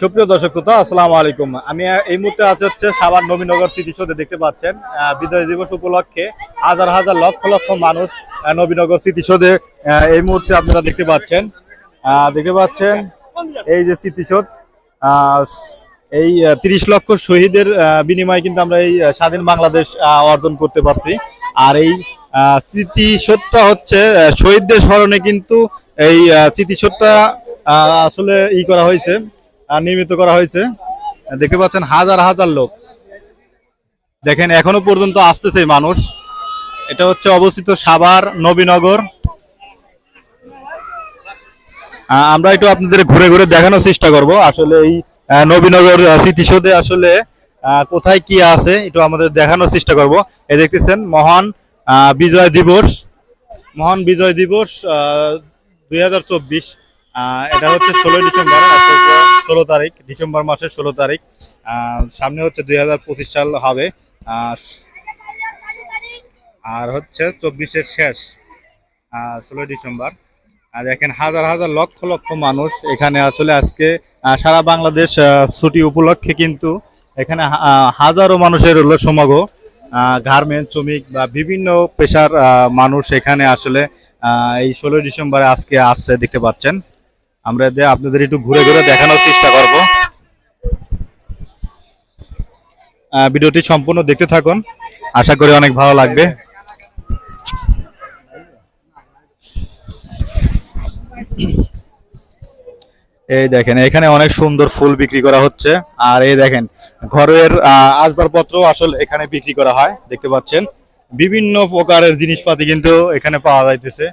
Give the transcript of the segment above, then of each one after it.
সুপ্রিয় দর্শক শ্রোতা, আসসালামু আলাইকুম। আমি এই মুহূর্তে আছে হচ্ছে সাভার নবীনগর স্মৃতিসৌধে দেখতে পাচ্ছেন। বিজয় দিবস উপলক্ষে হাজার হাজার লক্ষ লক্ষ মানুষ নবীনগর স্মৃতিসৌধে এই মুহূর্তে আপনারা দেখতে পাচ্ছেন। দেখতে পাচ্ছেন এই যে স্মৃতিসৌধ এই তিরিশ লক্ষ শহীদের বিনিময়ে কিন্তু আমরা এই স্বাধীন বাংলাদেশ অর্জন করতে পারছি। আর এই স্মৃতিসৌধটা হচ্ছে শহীদদের স্মরণে কিন্তু এই স্মৃতিসৌধটা আসলে ই করা হয়েছে। নির্মিত করা হয়েছে। দেখতে পাচ্ছেন হাজার হাজার লোক। দেখেন, এখনও পর্যন্ত আসতেছে মানুষ। এটা হচ্ছে অবস্থিত সাভার নবীনগর। আমরা একটু আপনাদের ঘুরে ঘুরে দেখানোর চেষ্টা করব। আসলে এই নবীনগর স্মৃতিসৌধে আসলে কোথায় কি আছে, একটু আমাদের দেখানোর চেষ্টা করব। এই দেখতেছেন, মহান বিজয় দিবস। মহান বিজয় দিবস দুই হাজার চব্বিশ। এটা হচ্ছে ষোলোই ডিসেম্বর। ষোলো তারিখ, ডিসেম্বর মাসের ষোলো তারিখ। সামনে হচ্ছে দুই হাজার পঁচিশ সাল হবে। আর হচ্ছে চব্বিশের শেষ ষোলোই ডিসেম্বর। আর দেখেন, হাজার হাজার লক্ষ লক্ষ মানুষ এখানে আসলে আজকে সারা বাংলাদেশ ছুটি উপলক্ষে কিন্তু এখানে হাজারো মানুষের হলো সমাগম। গার্মেন্ট শ্রমিক বা বিভিন্ন পেশার মানুষ এখানে আসলে এই ষোলোই ডিসেম্বরে আজকে আসছে, দেখতে পাচ্ছেন। আমরা আপনাদের একটু ঘুরে ঘুরে দেখানোর চেষ্টা করব। ভিডিওটি সম্পূর্ণ দেখতে থাকুন। আশা করি অনেক ভালো লাগবে। এই দেখেন, এখানে অনেক সুন্দর ফুল বিক্রি করা হচ্ছে। আর এই দেখেন, ঘরের আসবাবপত্র আসলে এখানে বিক্রি করা হয়, দেখতে পাচ্ছেন। বিভিন্ন প্রকারের জিনিসপাতি কিন্তু এখানে পাওয়া যাইতেছে।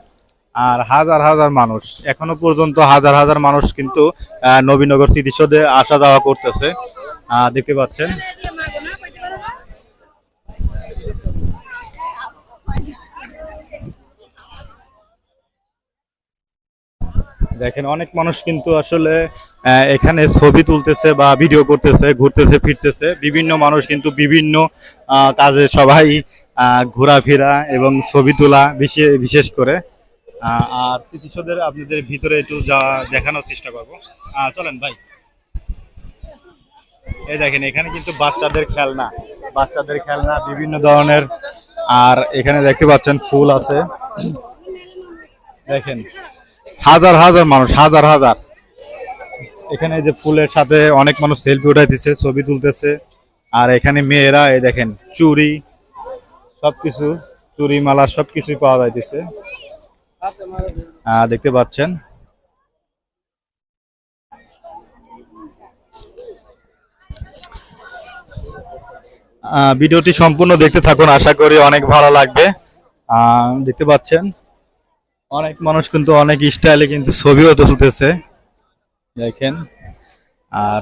আর হাজার হাজার মানুষ, এখনও পর্যন্ত হাজার হাজার মানুষ কিন্তু নবীনগর স্মৃতিসৌধে আসা যাওয়া করতেছে। দেখতে পাচ্ছেন। দেখেন, অনেক মানুষ কিন্তু আসলে এখানে ছবি তুলতেছে বা ভিডিও করতেছে, ঘুরতেছে, ফিরতেছে। বিভিন্ন মানুষ কিন্তু বিভিন্ন কাজে সবাই ঘোরাফেরা এবং ছবি তোলা বিশেষ করে। আর স্মৃতিসৌধের আপনাদের ভিতরে একটু যা দেখানোর চেষ্টা করব। চলেন ভাই। এই দেখেন, এখানে কিন্তু বাচ্চাদের খেলনা বাচ্চাদের খেলনা বিভিন্ন ধরনের। আর এখানে দেখতে পাচ্ছেন ফুল আছে। দেখেন, হাজার হাজার মানুষ, হাজার হাজার। এখানে যে ফুলের সাথে অনেক মানুষ সেলফি উঠাইতেছে, ছবি তুলতেছে। আর এখানে মেয়েরা, এই দেখেন চুরি সবকিছু চুরি মালা সবকিছুই পাওয়া যাইতেছে। দেখতে পাচ্ছেন। ভিডিওটি সম্পূর্ণ দেখতে থাকুন, আশা করি অনেক ভালো লাগবে। দেখতে পাচ্ছেন, অনেক মানুষ কিন্তু অনেক স্টাইলে কিন্তু ছবিও তুলতেছে। দেখেন, আর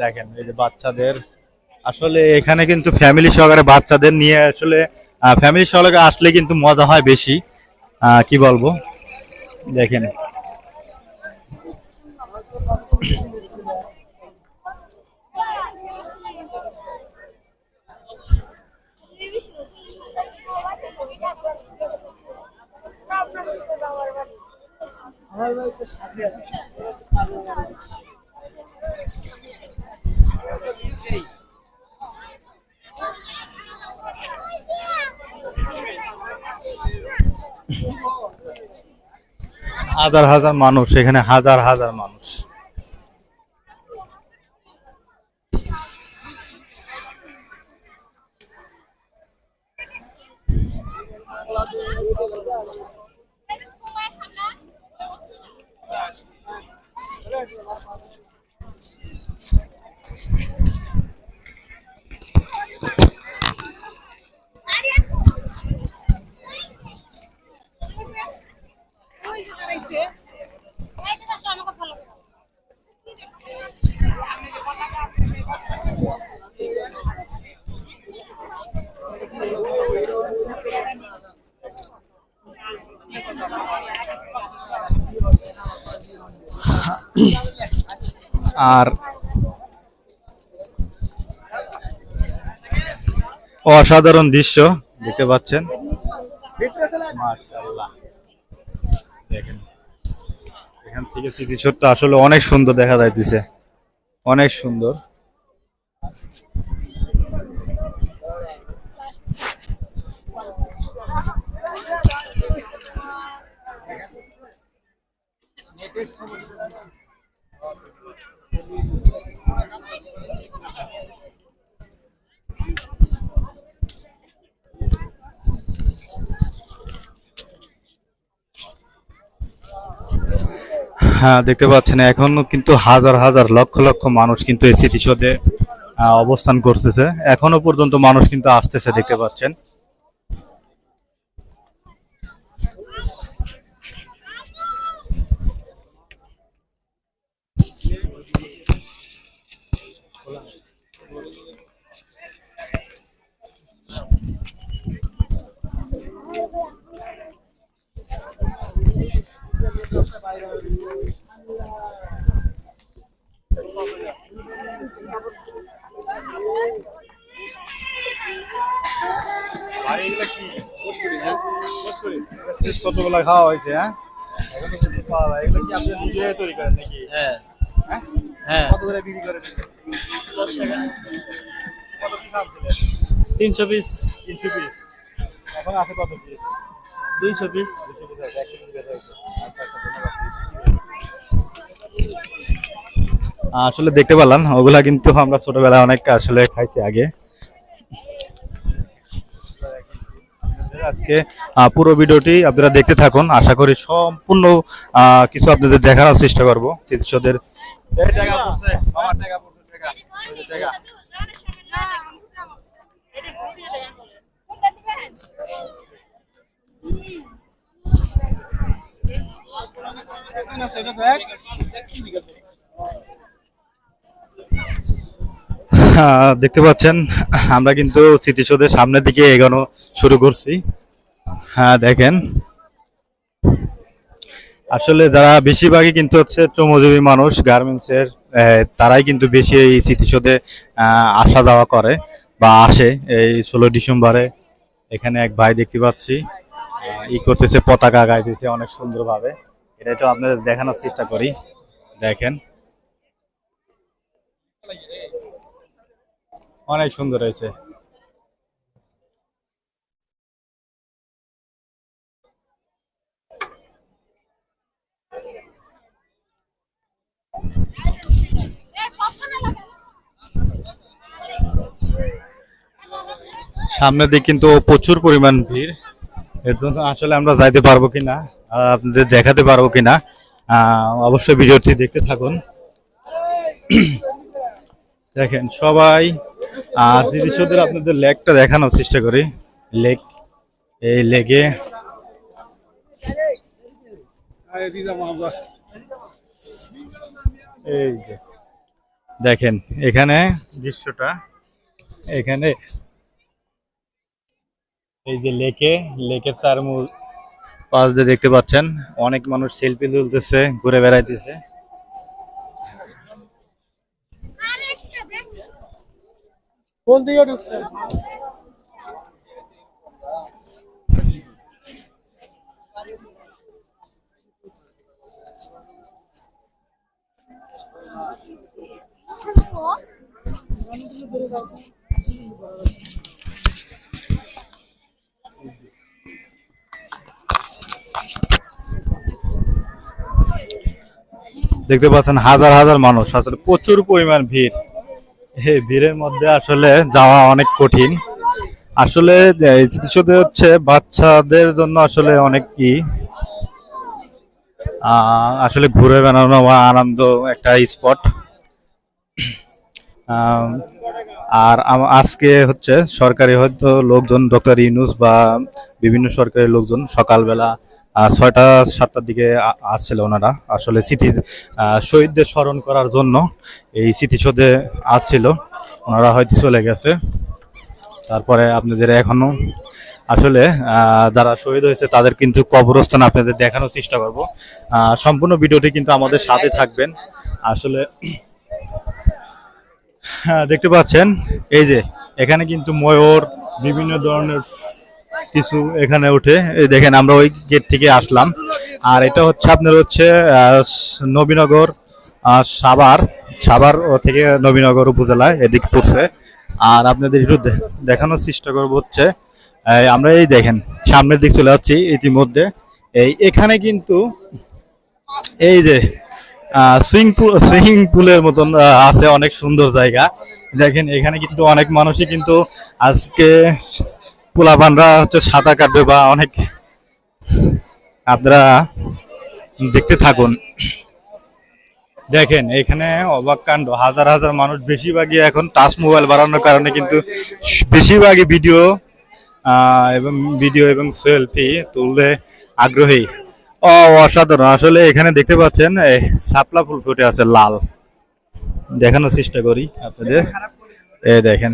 দেখেন, এই যে বাচ্চাদের, আসলে এখানে কিন্তু ফ্যামিলি সহকারে বাচ্চাদের নিয়ে আসলে ফ্যামিলি সহকারে আসলে কিন্তু মজা হয় বেশি। কি বলব? দেখেন। হাজার হাজার মানুষ এখানে হাজার হাজার মানুষ। আর অসাধারণ দৃশ্য দেখতে পাচ্ছেন। মার্শাল্লাহ দেখেন। এখান থেকে স্মৃতিসৌধটা আসলে অনেক সুন্দর দেখা যাইতেছে। অনেক সুন্দর। হ্যাঁ দেখতে পাচ্ছেন, এখনও কিন্তু হাজার হাজার লক্ষ লক্ষ মানুষ কিন্তু এই স্মৃতিসৌধে অবস্থান করতেছে। এখনও পর্যন্ত মানুষ কিন্তু আসতেছে, দেখতে পাচ্ছেন। ছোটবেলা খাওয়া হয়েছে হ্যাঁ? পাওয়া যায়। এগুলো কি আপনি নিজে তৈরি করেন নাকি? হ্যাঁ। হ্যাঁ? হ্যাঁ। কত করে বিক্রি করেন কত কি দাম ছিলেন তিনশো পিস। তিনশো পিস। এখন আছে কত পিস? দুইশো পিস। আসলে দেখতে পেলাম ওগুলা কিন্তু আমরা ছোটবেলায় অনেক আসলে খাইছি আগে। আজকে পুরো ভিডিওটি আপনারা দেখতে থাকুন। আশা করি সম্পূর্ণ কিছু আপনাদের দেখানোর চেষ্টা করব। চিকিৎসকদের এই টাকা পড়ছে, আমার টাকা পড়ছে, টাকা, ওই যে টাকা। আহ, দেখতে পাচ্ছেন, আমরা কিন্তু স্মৃতিসৌধের সামনের দিকে এগোনো শুরু করছি। হ্যাঁ দেখেন। আসলে যারা বেশিরভাগই কিন্তু হচ্ছে শ্রমজীবী মানুষ, গার্মেন্টসের তারাই কিন্তু বেশি এই স্মৃতিসৌধে আসা যাওয়া করে বা আসে। এই ষোলো ডিসেম্বরে এখানে এক ভাই দেখতে পাচ্ছি ই করতেছে, পতাকা গাইতেছে অনেক সুন্দরভাবে। এটা একটু আপনাদের দেখানোর চেষ্টা করি। দেখেন। অনেক সুন্দর হয়েছে। সামনের দিক কিন্তু প্রচুর পরিমাণ ভিড়। এর জন্য আসলে আমরা যাইতে পারব কিনা আপনাদের দেখাতে পারব কিনা অবশ্যই ভিডিওটি দেখতে থাকুন। দেখেন, সবাই আর স্মৃতিসৌধের আপনাদের লেকটা দেখানোর চেষ্টা করি। লেক, এই লেগে এই যে, দেখেন, এখানে দৃশ্যটা, এখানে এই যে লেকে, লেকের চারমূল পাশ দিয়ে দেখতে পাচ্ছেন, অনেক মানুষ সেলফি তুলতেছে, ঘুরে বেড়াইতেছে। কোন দিকে ঢুকছে দেখতে পাচ্ছেন হাজার হাজার মানুষ আসলে প্রচুর পরিমাণ ভিড়। এই ভিড়ের মধ্যে আসলে যাওয়া অনেক কঠিন। আসলে স্মৃতিসৌধে হচ্ছে বাচ্চাদের জন্য আসলে অনেক কি আসলে ঘুরে বেড়ানো বা আনন্দ একটা স্পট। আর আজকে হচ্ছে সরকারি হয়তো লোকজন ডক্টর ইউনুস বা বিভিন্ন সরকারি লোকজন সকালবেলা ছয়টা, সাতটার দিকে আসছিল ওনারা। আসলে স্মৃতি শহীদদের স্মরণ করার জন্য এই স্মৃতিসৌধে আসছিল। ওনারা হয়তো চলে গেছে। তারপরে আপনাদের এখনও আসলে যারা শহীদ হয়েছে তাদের কিন্তু কবরস্থান আপনাদের দেখানোর চেষ্টা করব। সম্পূর্ণ ভিডিওটি কিন্তু আমাদের সাথে থাকবেন। আসলে দেখতে পাচ্ছেন? এই যে, এখানে কিন্তু ময়ূর, বিভিন্ন ধরনের কিছু এখানে উঠে দেখেন, আমরা ওই গেট থেকে আসলাম। আর এটা হচ্ছে আপনার হচ্ছে নবীনগর সাভার। ও থেকে নবীনগর উপজেলায় এদিক পড়ছে। আর আপনাদের একটু দেখানোর চেষ্টা করব হচ্ছে আমরা এই দেখেন, সামনের দিক চলে যাচ্ছি ইতিমধ্যে। এই এখানে কিন্তু, এই যে পুল, সুইমিং পুলের মতন আছে অনেক সুন্দর জায়গা। দেখেন, এখানে কিন্তু অনেক মানুষই কিন্তু আজকে পোলাপানরা হচ্ছে সাঁতার কাটবে বা অনেক আপনারা দেখতে থাকুন। দেখেন, এখানে অবাক কাণ্ড, হাজার হাজার মানুষ বেশিরভাগই এখন টাচ মোবাইল বাড়ানোর কারণে কিন্তু বেশিরভাগই ভিডিও এবং ভিডিও এবং সেলফি তুলতে আগ্রহী। ও, অসাধারণ। আসলে এখানে দেখতে পাচ্ছেন শাপলা ফুল ফুটে আছে লাল। দেখানোর চেষ্টা করি আপনাদের। এ দেখেন।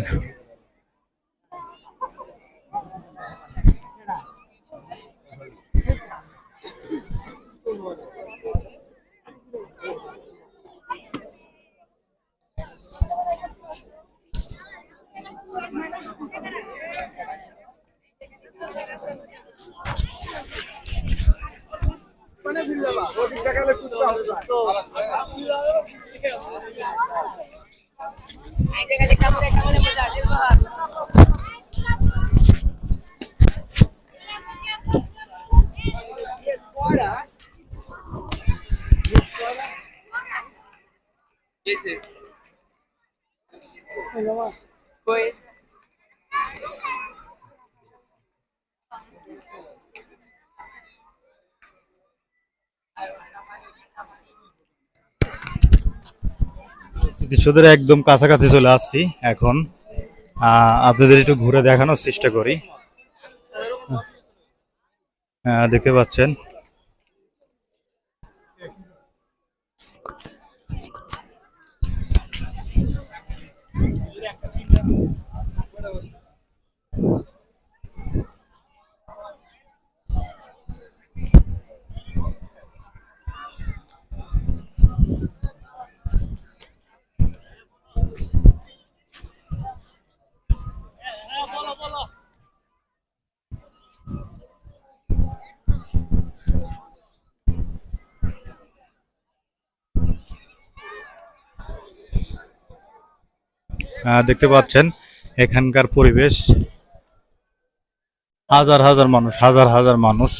দৃশ্যদের একদম কাছাকাছি চলে আসছি এখন। আহ, আপনাদের একটু ঘুরে দেখানোর চেষ্টা করি। দেখতে পাচ্ছেন। দেখতে পাচ্ছেন এখানকার পরিবেশ হাজার হাজার মানুষ হাজার হাজার মানুষ।